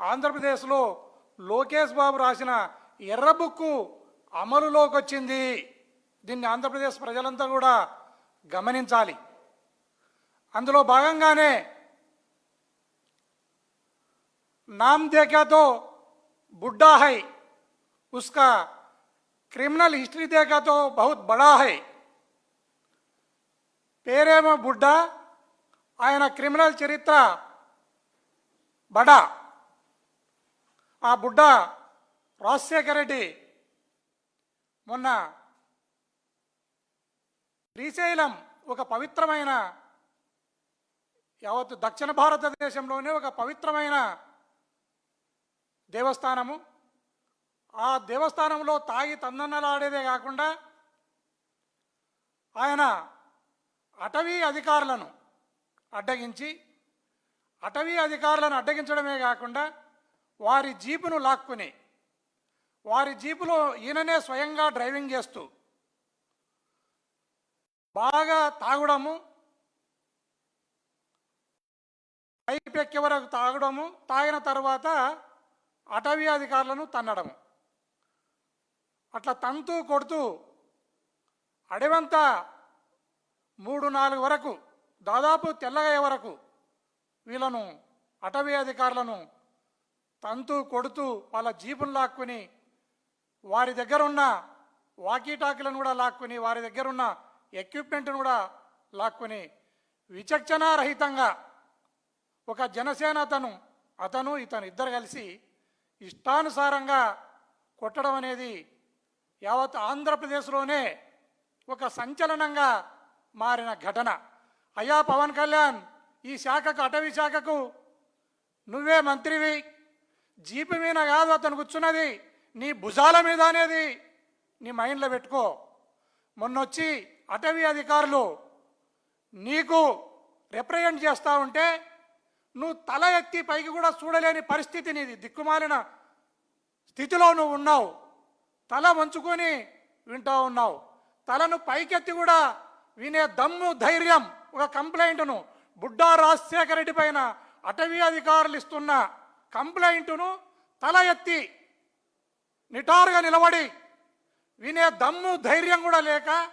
ఆంధ్రప్రదేశ్లో లోకేష్ బాబు రాసిన ఎర్ర బుక్కు అమలులోకి వచ్చింది దీన్ని ఆంధ్రప్రదేశ్ ప్రజలంతా కూడా గమనించాలి. అందులో భాగంగానే నామ్ దేఖాతో బుడ్డా హై ఉస్కా క్రిమినల్ హిస్టరీ దేఖాతో బహుత్ బడా హై. పేరేమో బుడ్డా ఆయన క్రిమినల్ చరిత్ర బడా. ఆ బుడ్డ రాజశేఖర రెడ్డి మొన్న శ్రీశైలం ఒక పవిత్రమైన యావత్ దక్షిణ భారతదేశంలోనే ఒక పవిత్రమైన దేవస్థానము. ఆ దేవస్థానంలో తాగి తందన్నలాడేదే కాకుండా ఆయన అటవీ అధికారులను అడ్డగించి అటవీ అధికారులను అడ్డగించడమే కాకుండా వారి జీపును లాక్కుని వారి జీపులో ఈయననే స్వయంగా డ్రైవింగ్ చేస్తూ బాగా తాగడము పైకి ఎక్కే వరకు తాగడము తాగిన తర్వాత అటవీ అధికారులను తన్నడము. అట్లా తంతూ కొడుతూ అడవంతా మూడు నాలుగు వరకు దాదాపు తెల్లగయ్యే వరకు వీళ్ళను అటవీ అధికారులను తంతూ కొడుతూ వాళ్ళ జీపును లాక్కుని వారి దగ్గర ఉన్న వాకీటాకులను కూడా లాక్కుని వారి దగ్గర ఉన్న ఎక్విప్మెంట్ను కూడా లాక్కుని విచక్షణారహితంగా ఒక జనసేన అతను అతను ఇతను ఇద్దరు కలిసి ఇష్టానుసారంగా కొట్టడం అనేది యావత్ ఆంధ్రప్రదేశ్లోనే ఒక సంచలనంగా మారిన ఘటన. అయ్యా పవన్ కళ్యాణ్ ఈ శాఖకు అటవీ శాఖకు నువ్వే మంత్రివి. జీపు మీద కాదు అతను కూర్చున్నది. నీ భుజాల మీద అనేది నీ మైండ్లో పెట్టుకో. మొన్నొచ్చి అటవీ అధికారులు నీకు రిప్రజెంట్ చేస్తూ ఉంటే నువ్వు తల ఎత్తి పైకి కూడా చూడలేని పరిస్థితి నీది. దిక్కుమాలిన స్థితిలో నువ్వు ఉన్నావు. తల వంచుకొని వింటూ ఉన్నావు. తలను పైకెత్తి కూడా వినే దమ్ము ధైర్యం ఒక కంప్లైంట్ను బుడ్డా రాజశేఖర రెడ్డి పైన అటవీ అధికారులు ఇస్తున్న కంప్లైంట్ను తల ఎత్తి నిటారుగా నిలబడి వినే దమ్ము ధైర్యం కూడా లేక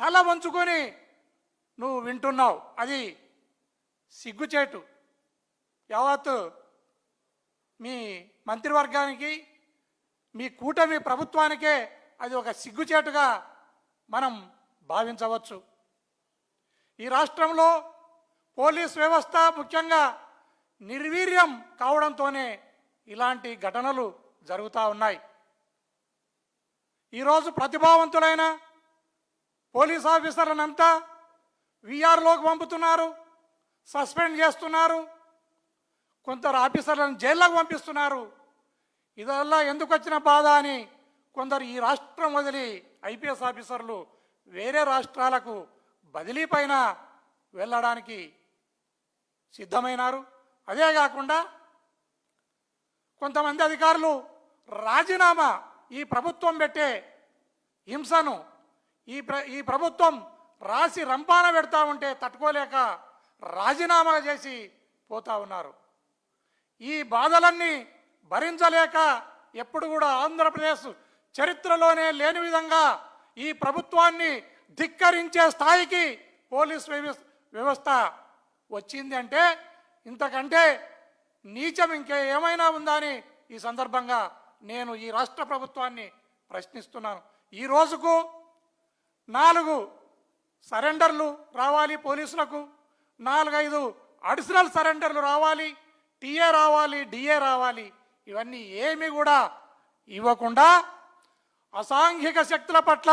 తల వంచుకొని నువ్వు వింటున్నావు. అది సిగ్గుచేటు. యావత్ మీ మంత్రివర్గానికి మీ కూటమి ప్రభుత్వానికే అది ఒక సిగ్గుచేటుగా మనం భావించవచ్చు. ఈ రాష్ట్రంలో పోలీస్ వ్యవస్థ ముఖ్యంగా నిర్వీర్యం కావడంతోనే ఇలాంటి ఘటనలు జరుగుతూ ఉన్నాయి. ఈరోజు ప్రతిభావంతులైన పోలీస్ ఆఫీసర్లనంతా విఆర్లోకి పంపుతున్నారు సస్పెండ్ చేస్తున్నారు కొందరు ఆఫీసర్లను జైల్లోకి పంపిస్తున్నారు. ఇదల్లా ఎందుకు వచ్చిన బాధ అని కొందరు ఈ రాష్ట్రం వదిలి ఐపీఎస్ ఆఫీసర్లు వేరే రాష్ట్రాలకు బదిలీ పైన వెళ్ళడానికి సిద్ధమైనారు. అదే కాకుండా కొంతమంది అధికారులు రాజీనామా ఈ ప్రభుత్వం పెట్టే హింసను ఈ ప్ర ఈ ప్రభుత్వం రాసి రంపాన పెడతా ఉంటే తట్టుకోలేక రాజీనామా చేసి పోతా ఉన్నారు. ఈ బాధలన్నీ భరించలేక ఎప్పుడు కూడా ఆంధ్రప్రదేశ్ చరిత్రలోనే లేని విధంగా ఈ ప్రభుత్వాన్ని ధిక్కరించే స్థాయికి పోలీస్ వ్యవస్థ వ్యవస్థ వచ్చింది అంటే ఇంతకంటే నీచం ఇంకే ఏమైనా ఉందా అని ఈ సందర్భంగా నేను ఈ రాష్ట్ర ప్రభుత్వాన్ని ప్రశ్నిస్తున్నాను. ఈ రోజుకు నాలుగు సరెండర్లు రావాలి పోలీసులకు నాలుగైదు అడిషనల్ సరెండర్లు రావాలి టీఏ రావాలి డిఏ రావాలి ఇవన్నీ ఏమి కూడా ఇవ్వకుండా అసాంఘిక శక్తుల పట్ల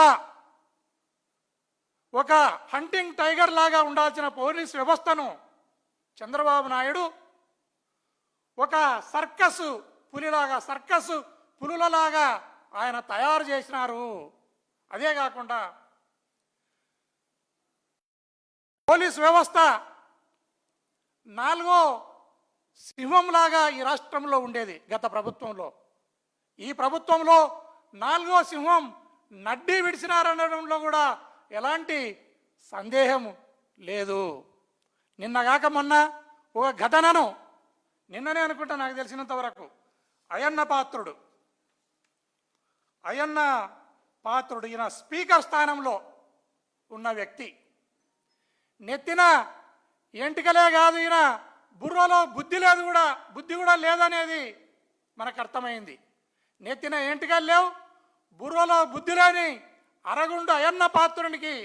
ఒక హంటింగ్ టైగర్ లాగా ఉండాల్సిన పోలీస్ వ్యవస్థను చంద్రబాబు నాయుడు ఒక సర్కస్ పులిలాగా సర్కస్ పులులలాగా ఆయన తయారు చేసినారు. అదే కాకుండా పోలీస్ వ్యవస్థ నాలుగో సింహంలాగా ఈ రాష్ట్రంలో ఉండేది గత ప్రభుత్వంలో. ఈ ప్రభుత్వంలో నాలుగో సింహం నడ్డి విడిచినారనడంలో కూడా ఎలాంటి సందేహం లేదు. నిన్నగాక మొన్న ఒక ఘటనను నిన్ననే అనుకుంటా నాకు తెలిసినంత వరకు. అయన్న పాత్రుడు. అయన్న పాత్రుడు ఈయన స్పీకర్ స్థానంలో ఉన్న వ్యక్తి. నెత్తిన ఎంటికలే కాదు ఈయన బుర్రలో బుద్ధి లేదు కూడా బుద్ధి కూడా లేదనేది మనకు అర్థమైంది. నెత్తిన ఎంటికలు లేవు బుర్రలో బుద్ధి లేని అరగుండు అయన్న పాత్రునికి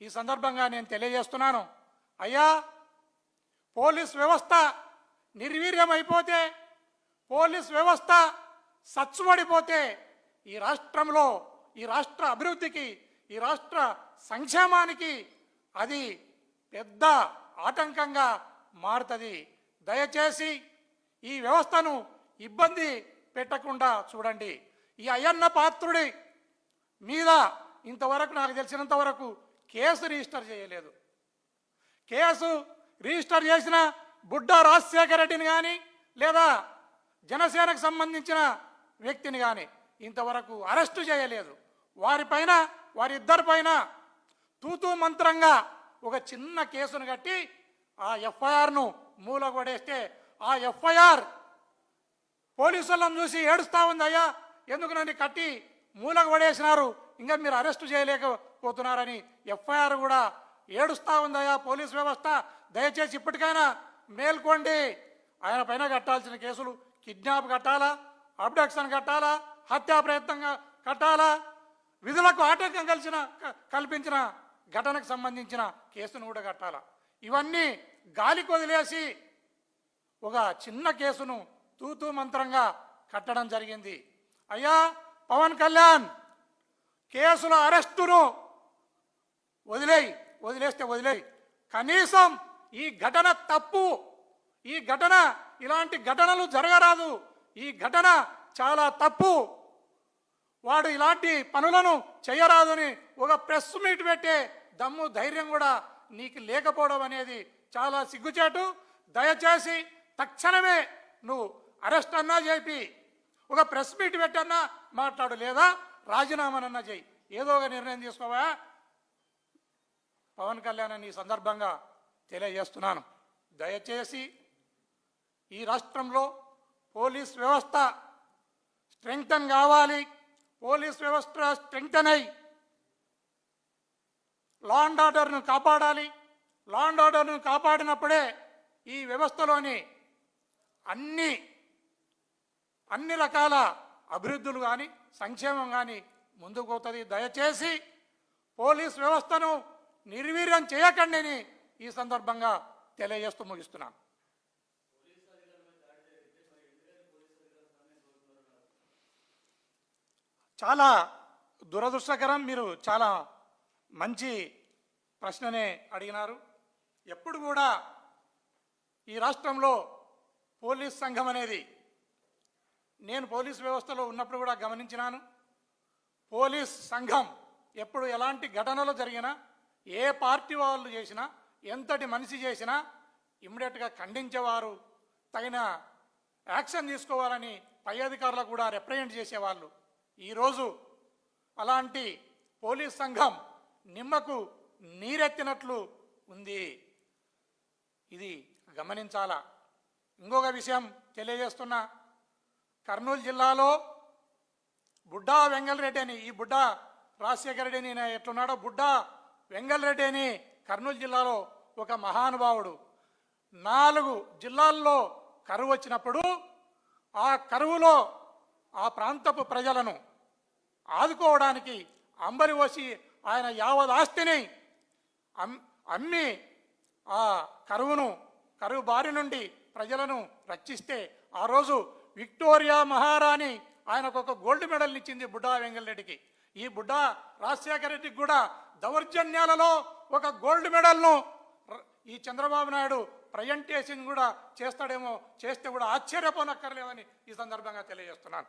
ఈ సందర్భంగా నేను తెలియజేస్తున్నాను. అయ్యా పోలీస్ వ్యవస్థ నిర్వీర్యమైపోతే పోలీస్ వ్యవస్థ సచ్చుబడిపోతే ఈ రాష్ట్రంలో ఈ రాష్ట్ర అభివృద్ధికి ఈ రాష్ట్ర సంక్షేమానికి అది పెద్ద ఆటంకంగా మారుతుంది. దయచేసి ఈ వ్యవస్థను ఇబ్బంది పెట్టకుండా చూడండి. ఈ అయ్యన్న పాత్రుడి మీద ఇంతవరకు నాకు తెలిసినంత వరకు కేసు రిజిస్టర్ చేయలేదు. కేసు రిజిస్టర్ చేసిన బుడ్డా రాజశేఖర రెడ్డిని కానీ లేదా జనసేనకు సంబంధించిన వ్యక్తిని కానీ ఇంతవరకు అరెస్టు చేయలేదు. వారిపైన వారిద్దరిపైన తూతూ మంత్రంగా ఒక చిన్న కేసును కట్టి ఆ ఎఫ్ఐఆర్ను మూలగొడేస్తే ఆ ఎఫ్ఐఆర్ పోలీసులను చూసి ఏడుస్తా ఉంది అయ్యా ఎందుకు నన్ను కట్టి మూలకు పడేసినారు ఇంకా మీరు అరెస్టు చేయలేకపోతున్నారని ఎఫ్ఐఆర్ కూడా ఏడుస్తూ ఉందయ్యా పోలీస్ వ్యవస్థ దయచేసి ఇప్పటికైనా మేల్కోండి. ఆయన పైన కట్టాల్సిన కేసులు కిడ్నాప్ కట్టాలా? అబ్డక్షన్ కట్టాలా? హత్యా ప్రయత్నంగా కట్టాలా? విధులకు ఆటంకం కలిసిన క- కల్పించిన ఘటనకు సంబంధించిన కేసును కూడా కట్టాలా? ఇవన్నీ గాలికి వదిలేసి ఒక చిన్న కేసును తూతూ మంత్రంగా కట్టడం జరిగింది. అయ్యా పవన్ కళ్యాణ్ కేసుల అరెస్టును వదిలేయి వదిలేస్తే వదిలేయి. కనీసం ఈ ఘటన తప్పు. ఈ ఘటన ఇలాంటి ఘటనలు జరగరాదు. ఈ ఘటన చాలా తప్పు. వాడు ఇలాంటి పనులను చేయరాదని ఒక ప్రెస్ మీట్ పెట్టే దమ్ము ధైర్యం కూడా నీకు లేకపోవడం అనేది చాలా సిగ్గుచేటు. దయచేసి తక్షణమే నువ్వు అరెస్ట్ అన్నా చేపి ఒక ప్రెస్ మీట్ పెట్టన్నా మాట్లాడు లేదా? రాజీనామానన్నా చేయి ఏదో ఒక నిర్ణయం తీసుకోవా? పవన్ కళ్యాణ్ అని ఈ సందర్భంగా తెలియజేస్తున్నాను. దయచేసి ఈ రాష్ట్రంలో పోలీస్ వ్యవస్థ స్ట్రెంగ్తన్ కావాలి. పోలీస్ వ్యవస్థ స్ట్రెంగ్తన్ అయి లా అండ్ ఆర్డర్ను కాపాడాలి. లా అండ్ ఆర్డర్ను కాపాడినప్పుడే ఈ వ్యవస్థలోని అన్ని అన్ని రకాల అభివృద్ధులు కానీ సంక్షేమం కానీ ముందుకు పోతుంది. దయచేసి పోలీస్ వ్యవస్థను నిర్వీర్యం చేయకండిని ఈ సందర్భంగా తెలియజేస్తూ ముగిస్తున్నాను. చాలా దురదృష్టకరం మీరు చాలా మంచి ప్రశ్ననే అడిగినారు. ఎప్పుడు కూడా ఈ రాష్ట్రంలో పోలీస్ సంఘం అనేది నేను పోలీస్ వ్యవస్థలో ఉన్నప్పుడు కూడా గమనించినాను పోలీస్ సంఘం ఎప్పుడు ఎలాంటి ఘటనలు జరిగినా ఏ పార్టీ వాళ్ళు చేసినా ఎంతటి మనిషి చేసినా ఇమ్మీడియట్గా ఖండించేవారు తగిన యాక్షన్ తీసుకోవాలని పై అధికారులకు కూడా రిప్రజెంట్ చేసేవాళ్ళు. ఈరోజు అలాంటి పోలీస్ సంఘం నిమ్మకు నీరెత్తినట్లు ఉంది. ఇది గమనించాలా? ఇంకొక విషయం తెలియజేస్తున్నా కర్నూలు జిల్లాలో బుడ్డా వెంగళరెడ్డి అని ఈ బుడ్డా రాజశేఖర రెడ్డి అని ఎట్లున్నాడో బుడ్డా వెంగళరెడ్డి అని కర్నూలు జిల్లాలో ఒక మహానుభావుడు. నాలుగు జిల్లాల్లో కరువు వచ్చినప్పుడు ఆ కరువులో ఆ ప్రాంతపు ప్రజలను ఆదుకోవడానికి అంబరి వచ్చి ఆయన యావత్ ఆస్తిని అమ్మి ఆ కరువును కరువు బారి నుండి ప్రజలను రక్షిస్తే ఆ రోజు విక్టోరియా మహారాణి ఆయనకు ఒక గోల్డ్ మెడల్ ఇచ్చింది బుడ్డా వెంగళరెడ్డికి. ఈ బుడ్డా రాజశేఖర రెడ్డికి కూడా దౌర్జన్యాలలో ఒక గోల్డ్ మెడల్ను ఈ చంద్రబాబు నాయుడు ప్రజెంటేషన్ కూడా చేస్తాడేమో చేస్తే కూడా ఆశ్చర్యపోనక్కర్లేదని ఈ సందర్భంగా తెలియజేస్తున్నాను.